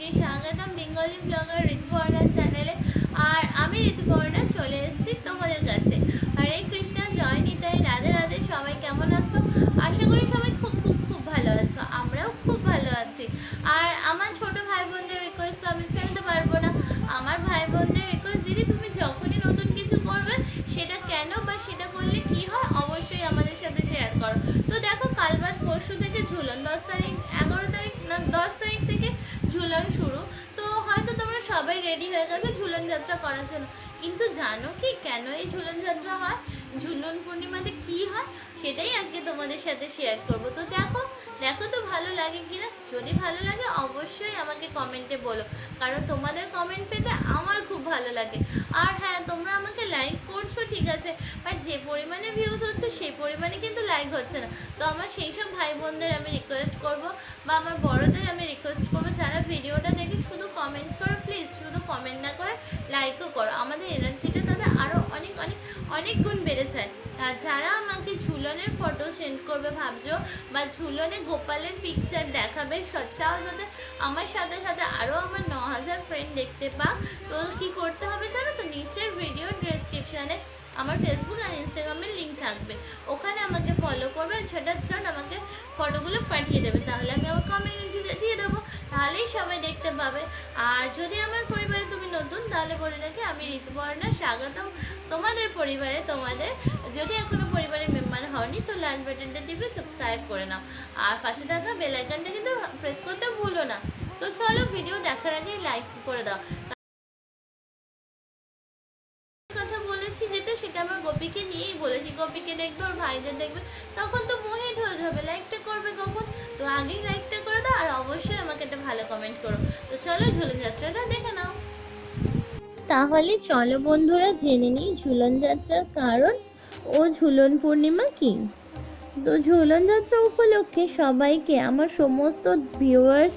সবাইকে স্বাগতম Bengali blogger ঋতুপর্ণার চ্যানেলে। আর আমি ঋতুপর্ণা চলে এসেছি ঝুলন শুরু। তো হয়তো তোমরা সবাই রেডি হয়ে গেছো ঝুলন যাত্রা করার জন্য। কিন্তু জানো কি, কেন এই ঝুলন যাত্রা হয়? ঝুলন পূর্ণিমাতে কি হয়? সেটাই আজকে তোমাদের সাথে শেয়ার করব। তো দেখো দেখো তো ভালো লাগে কিনা? যদি ভালো লাগে, অবশ্যই আমাকে কমেন্টে বলো। কারণ তোমাদের কমেন্ট পেতে আমার খুব ভালো লাগে। আর হ্যাঁ তোমরা আমাকে লাইক করছ, ঠিক আছে। বাট যে পরিমাণে ভিউজ হচ্ছে, সেই পরিমাণে কিন্তু লাইক হচ্ছে না। তো আমার সেই সব ভাই বোনদের আমি রিকোয়েস্ট করব, বা আমার বড়দের আমি রিকোয়েস্ট করব, যারা ভিডিওটা দেখে শুধু কমেন্ট করো প্লিজ শুধু কমেন্ট না করে লাইকও করো। আমাদের এনার্জিটা তাদের আরও অনেক অনেক অনেক গুণ বেড়ে যায় আর যারা ঝুলনের ফটো সেন্ড করবে, ভাবছ? বা ঝুলনে গোপালের পিকচার দেখাবে সচ্ছাও যাতে আমার সাথে সাথে আরও আমার ন হাজার ফ্রেন্ড দেখতে পাক তো কি করতে হবে জানো তো? নিচের ভিডিও ডেসক্রিপশানে আমার ফেসবুক আর ইনস্টাগ্রামের লিঙ্ক থাকবে। ওখানে আমাকে ফলো করবে আর ঝটার ঝট আমাকে ফটোগুলো পাঠিয়ে দেবে। তাহলে আমি আমার কমিউনিটিতে দিয়ে দেবো। তাহলেই সবাই দেখতে পাবে। আর যদি আমার পরিবারে তুমি নতুন, তাহলে বলে রাখি আমি ঋতুপর্ণা, স্বাগতম তোমাদের পরিবারে, তোমাদের। যদি এখনও পরিবারের মেম্বার হওনি, তো লাল বাটনটা টিপে সাবস্ক্রাইব করে নাও। আর পাশে থাকা বেল আইকনটা কিন্তু প্রেস করতে ভুলো না। তো চলো ভিডিও দেখার আগে লাইক করে দাও। কথা বলেছি যেটা, সেটা আমার গোপীকে নিয়েই বলেছি। গোপীকে দেখবে, ওর ভাইদের দেখবে। তখন তো মোহিত হয়ে যাবে লাইকটা করবে কখন? তো আগেই লাইকটা করে দাও, আর অবশ্যই আমাকে একটা ভালো কমেন্ট করো। তো চলো ঝুলন যাত্রাটা দেখে নাও। তাহলে চলো বন্ধুরা, জেনে নিই ঝুলন যাত্রার কারণ ও ঝুলন পূর্ণিমা কি? তো ঝুলন যাত্রা উপলক্ষে সবাইকে, আমার সমস্ত ভিউয়ার্স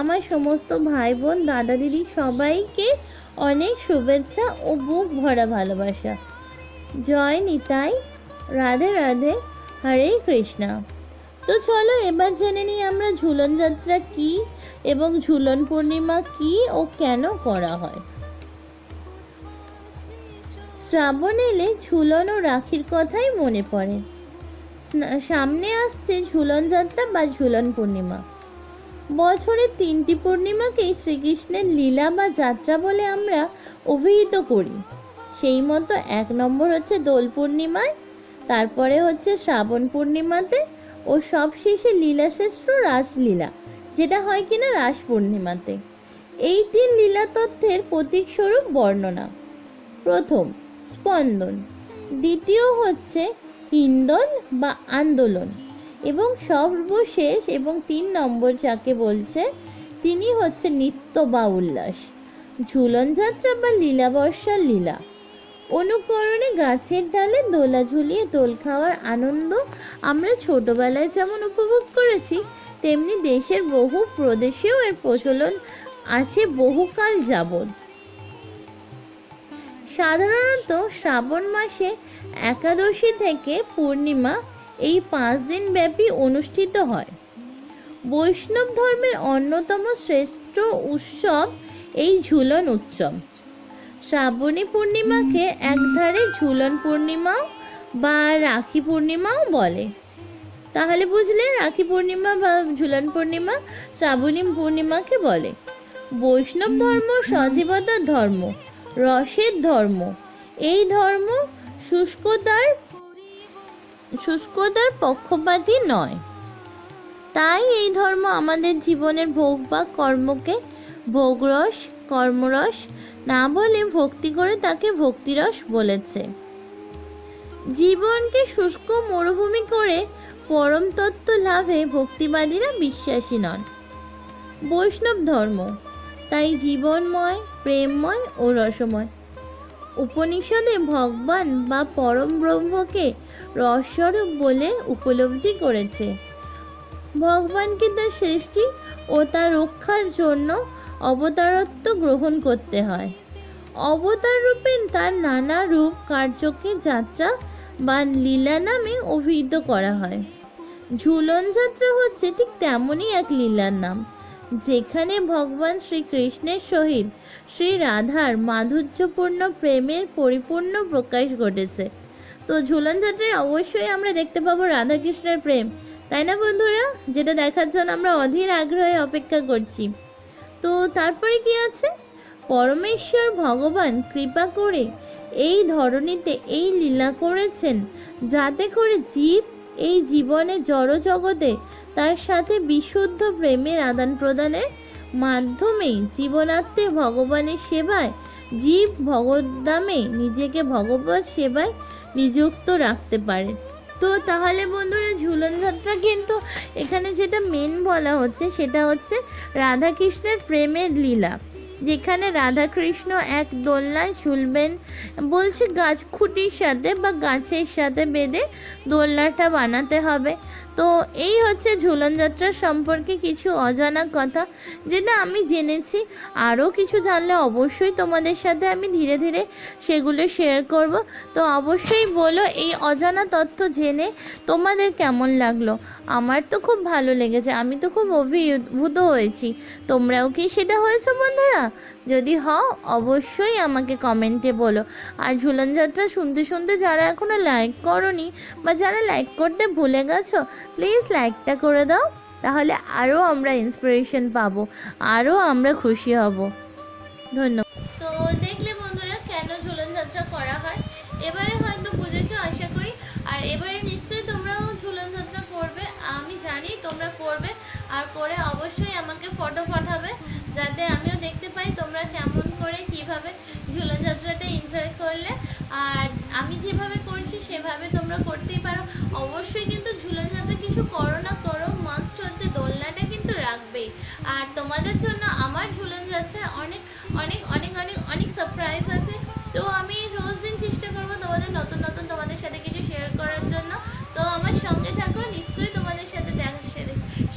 আমার সমস্ত ভাই বোন দাদা দিদি সবাইকে অনেক শুভেচ্ছা ও বুক ভরা ভালোবাসা। জয় নিতাই, রাধে রাধে, হরে কৃষ্ণা। তো চলো এবার জেনে নিই আমরা ঝুলন যাত্রা কি এবং ঝুলন পূর্ণিমা কি ও কেন করা হয়। শ্রাবণ এলে ঝুলন ও রাখির কথাই মনে পড়ে। সামনে আসছে ঝুলন যাত্রা বা ঝুলন পূর্ণিমা। বছরের তিনটি পূর্ণিমাকেই শ্রীকৃষ্ণের লীলা বা যাত্রা বলে আমরা অভিহিত করি। সেই মতো এক নম্বর হচ্ছে দোল পূর্ণিমায়, তারপরে হচ্ছে শ্রাবণ পূর্ণিমাতে ও সবশেষে লীলাশ্রেষ্ঠ রাসলীলা, যেটা হয় কিনা রাস পূর্ণিমাতে। এই তিন লীলা তথ্যের প্রতীক স্বরূপ বর্ণনা। প্রথম স্পন্দন। দ্বিতীয় হচ্ছে হিন্দন বা আন্দোলন এবং সর্বশেষ এবং তিন নম্বর যাকে বলছে, তিনি হচ্ছে নিত্য বা উল্লাস। ঝুলন যাত্রা বা লীলা বর্ষার লীলা। অনুকরণে গাছের ডালে দোলা ঝুলিয়ে দোল খাওয়ার আনন্দ আমরা ছোটবেলায় যেমন উপভোগ করেছি, তেমনি দেশের বহু প্রদেশেও এর প্রচলন আছে বহুকাল যাবৎ। সাধারণত শ্রাবণ মাসে একাদশী থেকে পূর্ণিমা এই পাঁচ দিন ব্যাপী অনুষ্ঠিত হয়। বৈষ্ণব ধর্মের অন্যতম শ্রেষ্ঠ উৎসব এই ঝুলন উৎসব। শ্রাবণী পূর্ণিমাকে একধারে ঝুলন পূর্ণিমাও বা রাখি পূর্ণিমাও বলে। তাহলে বুঝলে রাখি পূর্ণিমা বা ঝুলন পূর্ণিমা শ্রাবণী পূর্ণিমাকে বলে। বৈষ্ণব ধর্ম সজীবতার ধর্ম। রসের ধর্ম। এই ধর্ম শুষ্কতার শুষ্কতার পক্ষপাতী নয়। তাই এই ধর্ম আমাদের জীবনের ভোগ বা কর্মকে ভোগরস, কর্মরস না বলে ভক্তি করে তাকে ভক্তিরস বলেছে। জীবনকে শুষ্ক মরুভূমি করে পরম তত্ত্ব লাভে ভক্তিবাদীরা বিশ্বাসী নন। বৈষ্ণব ধর্ম তাই জীবনময়, প্রেমময় ও রসময়। উপনিষদে ভগবান বা পরম ব্রহ্মকে রসস্বরূপ বলে উপলব্ধি করেছে। ভগবানকে তার সৃষ্টি ও তার রক্ষার জন্য অবতারত্ব গ্রহণ করতে হয়। অবতার রূপে তার নানা রূপ কার্যকে যাত্রা বা লীলা নামে অভিহিত করা হয়। ঝুলন যাত্রা হচ্ছে ঠিক তেমনই এক লীলার নাম। যেখানে ভগবান শ্রীকৃষ্ণের সহিত শ্রী রাধার মাধুর্যপূর্ণ প্রেমের পরিপূর্ণ প্রকাশ ঘটেছে। তো ঝুলন যাত্রায় অবশ্যই আমরা দেখতে পাবো রাধাকৃষ্ণের প্রেম, তাই না বন্ধুরা? যেটা দেখার জন্য আমরা অধীর আগ্রহে অপেক্ষা করছি। তো তারপরে কি আছে? পরমেশ্বর ভগবান কৃপা করে এই ধরনীতে এই লীলা করেছেন, যাতে করে জীব এই জীবনে জড় জগতে তার সাথে বিশুদ্ধ প্রেমের আদান প্রদানের মাধ্যমেই জীবনাত্মে ভগবানের সেবায়, জীব ভগবদ্দামে নিজেকে ভগবত সেবায় নিযুক্ত রাখতে পারে। তো তাহলে বন্ধুরা ঝুলন যাত্রা কিন্তু এখানে যেটা মেন বলা হচ্ছে সেটা হচ্ছে রাধাকৃষ্ণের প্রেমের লীলা। যেখানে রাধাকৃষ্ণ এক দোলনায় ঝুলবেন। বলছে, গাছ খুঁটির সাথে বা গাছের সাথে বেঁধে দোলনাটা বানাতে হবে। তো এই হচ্ছে ঝুলন যাত্রা সম্পর্কে কিছু অজানা কথা যেটা আমি জেনেছি। আরও কিছু জানলে অবশ্যই তোমাদের সাথে আমি ধীরে ধীরে সেগুলো শেয়ার করব। তো অবশ্যই বলো এই অজানা তথ্য জেনে তোমাদের কেমন লাগল? আমার তো খুব ভালো লেগেছে, আমি তো খুব অভিভূত হয়েছি। তোমরাও কি সেটা হয়েছো বন্ধুরা? যদি হও, অবশ্যই আমাকে কমেন্টে বলো। আর ঝুলন যাত্রা শুনতে শুনতে যারা এখনও লাইক করনি বা যারা লাইক করতে ভুলে গেছো প্লিজ লাইকটা করে দাও, তাহলে আরও আমরা ইন্সপিরেশন পাবো, আরও আমরা খুশি হব। ধন্যবাদ। তো দেখলে বন্ধুরা কেন ঝুলন যাত্রা করা হয়? এবারে হয়তো বুঝেছ, আশা করি। আর এবারে নিশ্চয়ই তোমরাও ঝুলন যাত্রা করবে, আমি জানি তোমরা করবে, আর করে অবশ্যই আমাকে ফটো পাঠাবে, যাতে আমিও দেখতে পাই তোমরা কেমন করে, কীভাবে ঝুলন যাত্রাটা এনজয় করলে। আর আমি যেভাবে করছি, সেভাবে তোমরা করতেই পারো। অবশ্যই কিন্তু ঝুলন যাত্রা কিছু করো না করো মাস্ট হচ্ছে দোলনাটা কিন্তু রাখবেই আর তোমাদের জন্য আমার ঝুলন যাত্রায় অনেক অনেক অনেক অনেক অনেক সারপ্রাইজ আছে। তো আমি রোজ দিন চেষ্টা করব তোমাদের নতুন নতুন তোমাদের সাথে কিছু শেয়ার করার জন্য। তো আমার সঙ্গে থাকো, নিশ্চয়ই তোমাদের সাথে দেখা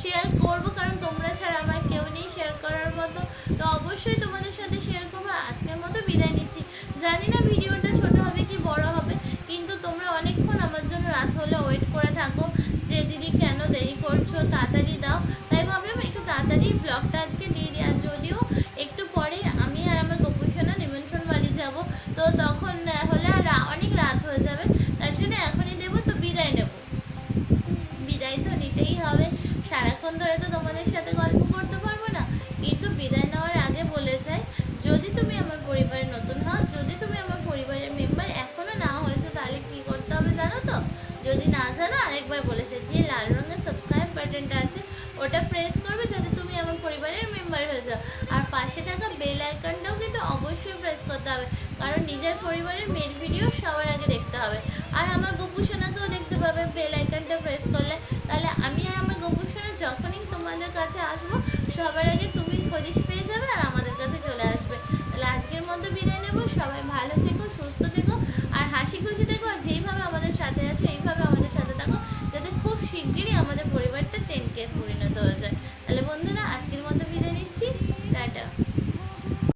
শেয়ার করব, কারণ তোমরা ছাড়া আমার কেউ নেই শেয়ার করার মতো। তো অবশ্যই তোমাদের সাথে শেয়ার করব আজকের মতো বিদায় নিচ্ছি। জানি না ভিডিওটা ছোট হবে কি বড় হবে, কিন্তু তোমরা অনেকক্ষণ আমার জন্য রাত হলে ওয়েট করে থাকো। যে দিদি কেন দেরি করছ, তাড়াতাড়ি দাও। তো তখন হলে আর অনেক রাত হয়ে যাবে। তার জন্য এখনই দেবো, তো বিদায় নেব। বিদায় তো নিতেই হবে। সারাক্ষণ ধরে তো তোমাদের সাথে গল্প করতে পারব না। কিন্তু বিদায় নেওয়ার আগে বলে যাই, যদি তুমি আমার পরিবারে নতুন হও, যদি তুমি আমার পরিবারের মেম্বার এখনও না হয়েছো, তাহলে কি করতে হবে জানো তো? যদি না জানো, আরেকবার বলেছে যে লাল রঙের সাবস্ক্রাইব বাটনটা আছে, ওটা প্রেস করবে যাতে তুমি আমার পরিবারের মেম্বার হয়ে যাও। আর পাশে থাকা বেল আইকনটাও কিন্তু অবশ্যই প্রেস করতে হবে। কারণ নিজের পরিবারের মেয়ের ভিডিও সবার আগে দেখতে হবে। আর আমার গোপুসোনাকেও দেখতে পাবে বেল আইকনটা প্রেস করলে। তাহলে আমি আর আমার গোপুসোনা যখনই তোমাদের কাছে আসব, সবার আগে তুমি হদিশ পেয়ে যাবে আর আমাদের কাছে চলে আসবে। তাহলে আজকের মতো বিদায় নেব। সবাই ভালো থেকো, সুস্থ থেকো, আর হাসি খুশি থেকো, আর যেইভাবে আমাদের সাথে আছো, এইভাবে আমাদের সাথে থাকো, যাতে খুব শিগগিরই আমাদের পরিবারটা টেন কে পরিণত হয়ে যায়।